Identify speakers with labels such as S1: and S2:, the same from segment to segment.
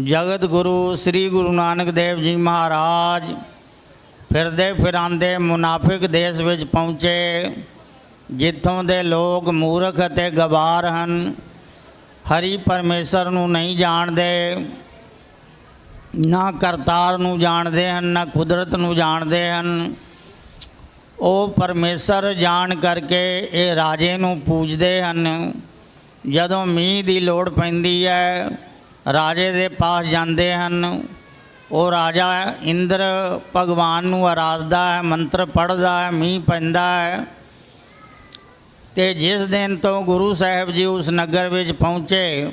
S1: ਜਗਤ ਗੁਰੂ ਸ੍ਰੀ ਗੁਰੂ ਨਾਨਕ ਦੇਵ ਜੀ ਮਹਾਰਾਜ, ਫਿਰਦੇ ਫਿਰਾਂਦੇ ਮੁਨਾਫਿਕ ਦੇਸ਼ ਵਿੱਚ ਪਹੁੰਚੇ, ਜਿੱਥੋਂ ਦੇ ਲੋਕ ਮੂਰਖ ਅਤੇ ਗਵਾਰ ਹਨ, ਹਰੀ ਪਰਮੇਸ਼ਰ ਨੂੰ ਨਹੀਂ ਜਾਣਦੇ, ਨਾ ਕਰਤਾਰ ਨੂੰ ਜਾਣਦੇ ਹਨ, ਨਾ ਕੁਦਰਤ ਨੂੰ ਜਾਣਦੇ ਹਨ। ਉਹ ਪਰਮੇਸ਼ਰ ਜਾਣ ਕਰਕੇ ਇਹ ਰਾਜੇ ਨੂੰ ਪੂਜਦੇ ਹਨ। ਜਦੋਂ ਮੀਂਹ ਦੀ ਲੋੜ ਪੈਂਦੀ ਹੈ ਰਾਜੇ ਦੇ ਪਾਸ ਜਾਂਦੇ ਹਨ। ਉਹ ਰਾਜਾ ਇੰਦਰ ਭਗਵਾਨ ਨੂੰ ਆਰਾਧਦਾ ਹੈ, ਮੰਤਰ ਪੜ੍ਹਦਾ ਹੈ, ਮੀਂਹ ਪੈਂਦਾ ਹੈ ਤੇ ਜਿਸ ਦਿਨ ਤੋਂ ਗੁਰੂ ਸਾਹਿਬ ਜੀ ਉਸ ਨਗਰ ਵਿੱਚ ਪਹੁੰਚੇ,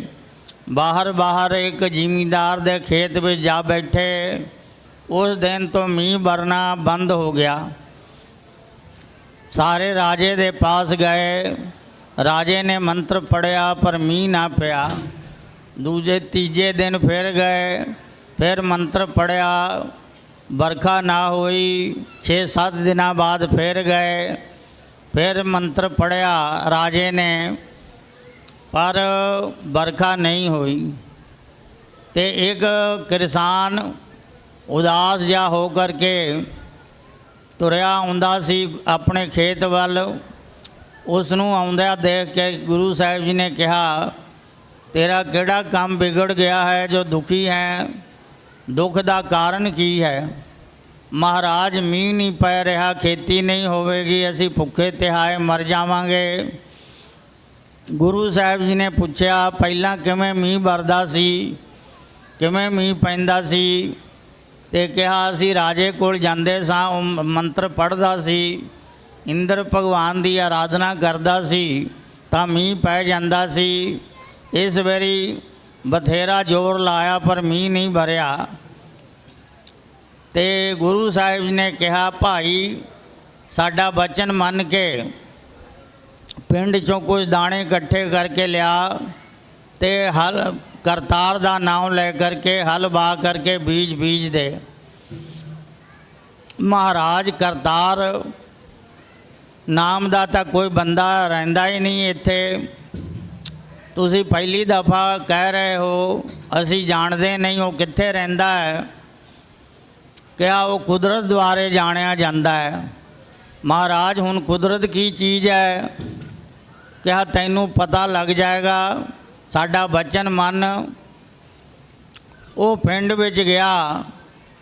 S1: ਬਾਹਰ ਬਾਹਰ ਇੱਕ ਜ਼ਿਮੀਂਦਾਰ ਦੇ ਖੇਤ ਵਿੱਚ ਜਾ ਬੈਠੇ, ਉਸ ਦਿਨ ਤੋਂ ਮੀਂਹ ਵਰਨਾ ਬੰਦ ਹੋ ਗਿਆ। ਸਾਰੇ ਰਾਜੇ ਦੇ ਪਾਸ ਗਏ। ਰਾਜੇ ਨੇ ਮੰਤਰ ਪੜਿਆ ਪਰ ਮੀਂਹ ਨਾ ਪਿਆ। ਦੂਜੇ, ਤੀਜੇ ਦਿਨ ਫਿਰ ਗਏ, ਫਿਰ ਮੰਤਰ ਪੜਿਆ ਵਰਖਾ ਨਾ ਹੋਈ 6-7 ਦਿਨਾਂ ਬਾਅਦ ਫਿਰ ਗਏ, ਫਿਰ ਮੰਤਰ ਪੜਿਆ ਰਾਜੇ ਨੇ, ਪਰ ਵਰਖਾ ਨਹੀਂ ਹੋਈ। ਤੇ ਇੱਕ ਕਿਸਾਨ ਉਦਾਸ ਜਿਹਾ ਹੋ ਕਰਕੇ ਤੁਰਿਆ ਆਉਂਦਾ ਸੀ ਆਪਣੇ ਖੇਤ ਵੱਲ। ਉਸ ਨੂੰ ਆਉਂਦਿਆਂ ਦੇਖ ਕੇ ਗੁਰੂ ਸਾਹਿਬ ਜੀ ਨੇ ਕਿਹਾ ਤੇਰਾ ਕਿਹੜਾ ਕੰਮ ਵਿਗੜ ਗਿਆ ਹੈ ਜੋ ਦੁਖੀ ਹੈ? ਦੁੱਖ ਦਾ ਕਾਰਨ ਕੀ ਹੈ? ਮਹਾਰਾਜ, ਮੀਂਹ ਨਹੀਂ ਪੈ ਰਿਹਾ, ਖੇਤੀ ਨਹੀਂ ਹੋਵੇਗੀ, ਅਸੀਂ ਭੁੱਖੇ ਤਿਹਾਏ ਮਰ ਜਾਵਾਂਗੇ। ਗੁਰੂ ਸਾਹਿਬ ਜੀ ਨੇ ਪੁੱਛਿਆ, ਪਹਿਲਾਂ ਕਿਵੇਂ ਮੀਂਹ ਵਰਦਾ ਸੀ? ਕਿਵੇਂ ਮੀਂਹ ਪੈਂਦਾ ਸੀ? ਤੇ ਕਿਹਾ, ਅਸੀਂ ਰਾਜੇ ਕੋਲ ਜਾਂਦੇ ਸਾਂ, ਉਹ ਮੰਤਰ ਪੜ੍ਹਦਾ ਸੀ। ਇੰਦਰ ਭਗਵਾਨ ਦੀ ਆਰਾਧਨਾ ਕਰਦਾ ਸੀ, ਤਾਂ ਮੀਂਹ ਪੈ ਜਾਂਦਾ ਸੀ। ਇਸ ਵਾਰੀ ਬਥੇਰਾ ਜ਼ੋਰ ਲਾਇਆ ਪਰ ਮੀਂਹ ਨਹੀਂ ਭਰਿਆ। ਤੇ ਗੁਰੂ ਸਾਹਿਬ ਜੀ ਨੇ ਕਿਹਾ, ਭਾਈ, ਸਾਡਾ ਬਚਨ ਮੰਨ ਕੇ ਪਿੰਡ ਚੋਂ ਕੁਝ ਦਾਣੇ ਇਕੱਠੇ ਕਰਕੇ ਲਿਆ ਤੇ ਹਲ ਕਰਤਾਰ ਦਾ ਨਾਮ ਲੈ ਕਰਕੇ ਹਲ ਬਾ ਕਰਕੇ ਬੀਜ ਬੀਜ ਦੇ। ਮਹਾਰਾਜ ਕਰਤਾਰ ਨਾਮ ਦਾ ਤਾਂ ਕੋਈ ਬੰਦਾ ਰਹਿੰਦਾ ਹੀ ਨਹੀਂ ਇੱਥੇ। ਤੁਸੀਂ ਪਹਿਲੀ ਦਫਾ ਕਹਿ ਰਹੇ ਹੋ, ਅਸੀਂ ਜਾਣਦੇ ਨਹੀਂ ਉਹ ਕਿੱਥੇ ਰਹਿੰਦਾ ਹੈ। ਕਿਹਾ ਉਹ ਕੁਦਰਤ ਦੁਆਰੇ ਜਾਣਿਆ ਜਾਂਦਾ ਹੈ। ਮਹਾਰਾਜ, ਹੁਣ ਕੁਦਰਤ ਕੀ ਚੀਜ਼ ਹੈ? ਕਿਹਾ ਤੈਨੂੰ ਪਤਾ ਲੱਗ ਜਾਏਗਾ? ਸਾਡਾ ਬਚਨ ਮਨ। ਉਹ ਪਿੰਡ ਵਿੱਚ ਗਿਆ।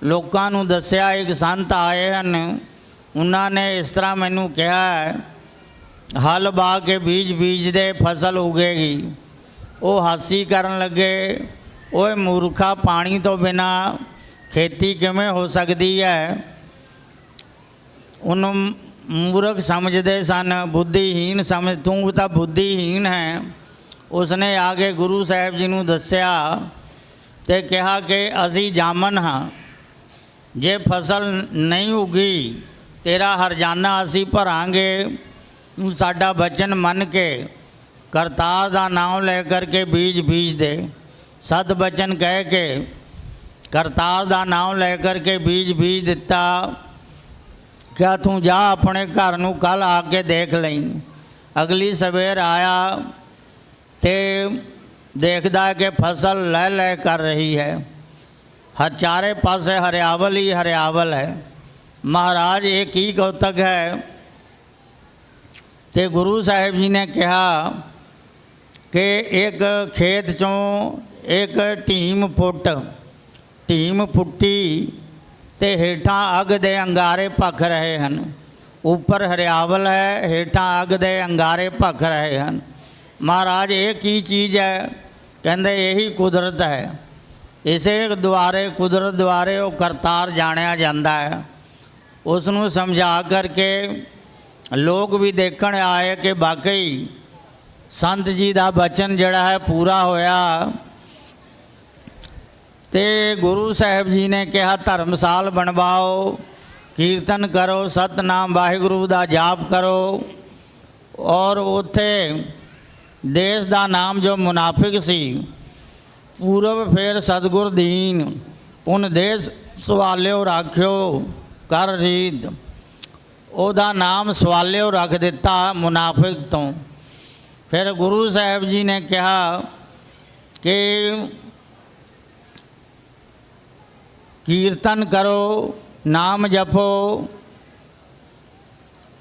S1: ਲੋਕਾਂ ਨੂੰ ਦੱਸਿਆ, ਇੱਕ ਸੰਤ ਆਏ ਹਨ। ਉਹਨਾਂ ਨੇ ਇਸ ਤਰ੍ਹਾਂ ਮੈਨੂੰ ਕਿਹਾ ਹੈ, ਹਲ ਬਾ ਕੇ ਬੀਜ ਬੀਜ ਦੇ ਫਸਲ ਉਗੇਗੀ। ਉਹ ਹਾਸੀ ਕਰਨ ਲੱਗੇ, ਓਏ ਮੂਰਖਾ ਪਾਣੀ ਤੋਂ ਬਿਨਾ ਖੇਤੀ ਕਿਵੇਂ ਹੋ ਸਕਦੀ ਹੈ? ਉਹਨੂੰ ਮੂਰਖ ਸਮਝਦੇ ਸਨ ਬੁੱਧੀਹੀਨ ਸਮਝ, ਤੂੰ ਤਾਂ ਬੁੱਧੀਹੀਨ ਹੈ। ਉਸਨੇ ਆ ਕੇ ਗੁਰੂ ਸਾਹਿਬ ਜੀ ਨੂੰ ਦੱਸਿਆ ਤੇ ਕਿਹਾ ਕਿ ਅਸੀਂ ਜਾਮਨ ਹਾਂ। ਜੇ ਫਸਲ ਨਹੀਂ ਉਗੀ, ਤੇਰਾ ਹਰਜਾਨਾ ਅਸੀਂ ਭਰਾਂਗੇ। ਸਾਡਾ ਬਚਨ ਮੰਨ ਕੇ ਕਰਤਾਰ ਦਾ ਨਾਮ ਲੈ ਕਰਕੇ ਬੀਜ ਬੀਜ ਦੇ ਸਤ ਬਚਨ ਕਹਿ ਕੇ ਕਰਤਾਰ ਦਾ ਨਾਮ ਲੈ ਕਰਕੇ ਬੀਜ ਬੀਜ ਦਿੱਤਾ ਕਿਆ ਤੂੰ ਜਾ ਆਪਣੇ ਘਰ ਨੂੰ ਕੱਲ ਆ ਕੇ ਦੇਖ ਲਈ ਅਗਲੀ ਸਵੇਰ ਆਇਆ ਤੇ ਦੇਖਦਾ ਕਿ ਫਸਲ ਲੈ ਲੈ ਕਰ ਰਹੀ ਹੈ ਹਰ ਚਾਰੇ ਪਾਸੇ ਹਰਿਆਵਲ ਹੀ ਹਰਿਆਵਲ ਹੈ ਮਹਾਰਾਜ ਇਹ ਕੀ ਕੌਤਕ ਹੈ ਤੇ ਗੁਰੂ ਸਾਹਿਬ ਜੀ ਨੇ ਕਿਹਾ ਕਿ ਇੱਕ ਖੇਤ ਚੋਂ ਇੱਕ ਢੀਮ ਫੁੱਟ, ਢੀਮ ਫੁੱਟੀ ਤੇ ਹੇਠਾਂ ਅੱਗ ਦੇ ਅੰਗਾਰੇ ਭਖ ਰਹੇ ਹਨ। ਉੱਪਰ ਹਰਿਆਵਲ ਹੈ, ਹੇਠਾਂ ਅੱਗ ਦੇ ਅੰਗਾਰੇ ਭਖ ਰਹੇ ਹਨ। ਮਹਾਰਾਜ, ਇਹ ਕੀ ਚੀਜ਼ ਹੈ? ਕਹਿੰਦੇ ਇਹੀ ਕੁਦਰਤ ਹੈ। ਇਸੇ ਦੁਆਰੇ, ਕੁਦਰਤ ਦੁਆਰੇ ਉਹ ਕਰਤਾਰ ਜਾਣਿਆ ਜਾਂਦਾ ਹੈ। ਉਸ ਨੂੰ ਸਮਝਾ ਕਰਕੇ ਲੋਕ ਵੀ ਦੇਖਣ ਆਏ ਕਿ ਵਾਕਈ ਸੰਤ ਜੀ ਦਾ ਬਚਨ ਜਿਹੜਾ ਹੈ ਪੂਰਾ ਹੋਇਆ। ਤੇ ਗੁਰੂ ਸਾਹਿਬ ਜੀ ਨੇ ਕਿਹਾ, ਧਰਮਸਾਲ ਬਣਵਾਓ, ਕੀਰਤਨ ਕਰੋ, ਸਤਨਾਮ ਵਾਹਿਗੁਰੂ ਦਾ ਜਾਪ ਕਰੋ। ਔਰ ਉਥੇ ਦੇਸ਼ ਦਾ ਨਾਮ ਜੋ ਮੁਨਾਫਿਕ ਸੀ ਪੂਰਬ ਫੇਰ ਸਤਗੁਰ ਦੀਨ ਪੁਨ ਦੇਸ਼ ਸਵਾਲਿਓ ਰਾਖਿਓ ਕਰ ਰੀਤ। ਉਹਦਾ ਨਾਮ ਸਵਾਲਿਓ ਰੱਖ ਦਿੱਤਾ ਮੁਨਾਫਿਕ ਤੋਂ। ਫਿਰ ਗੁਰੂ ਸਾਹਿਬ ਜੀ ਨੇ ਕਿਹਾ ਕਿ ਕੀਰਤਨ ਕਰੋ, ਨਾਮ ਜਪੋ।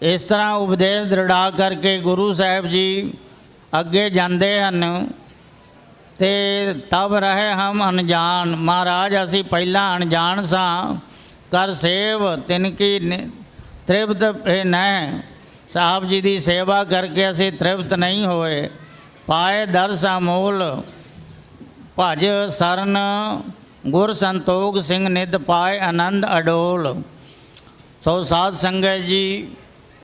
S1: ਇਸ ਤਰ੍ਹਾਂ ਉਪਦੇਸ਼ ਦ੍ਰਿੜਾ ਕਰਕੇ ਗੁਰੂ ਸਾਹਿਬ ਜੀ ਅੱਗੇ ਜਾਂਦੇ ਹਨ ਤੇ ਤਬ ਰਹੇ ਹਮ ਅਣਜਾਣ। ਮਹਾਰਾਜ, ਅਸੀਂ ਪਹਿਲਾਂ ਅਣਜਾਣ ਸਾਂ, ਕਰ ਸੇਵ ਤਿਨ ਕੀ ਤ੍ਰਿਪਤ ਇਹ ਨਹਿ। ਸਾਹਿਬ ਜੀ ਦੀ ਸੇਵਾ ਕਰਕੇ ਅਸੀਂ ਤ੍ਰਿਪਤ ਨਹੀਂ ਹੋਏ। ਪਾਏ ਦਰਸ ਅਮੋਲ ਭਜ ਸਰਨ, ਗੁਰ ਸੰਤੋਖ ਸਿੰਘ ਨਿਤ ਪਾਏ ਆਨੰਦ ਅਡੋਲ। ਸੋ ਸਾਧ ਸੰਗਤ ਜੀ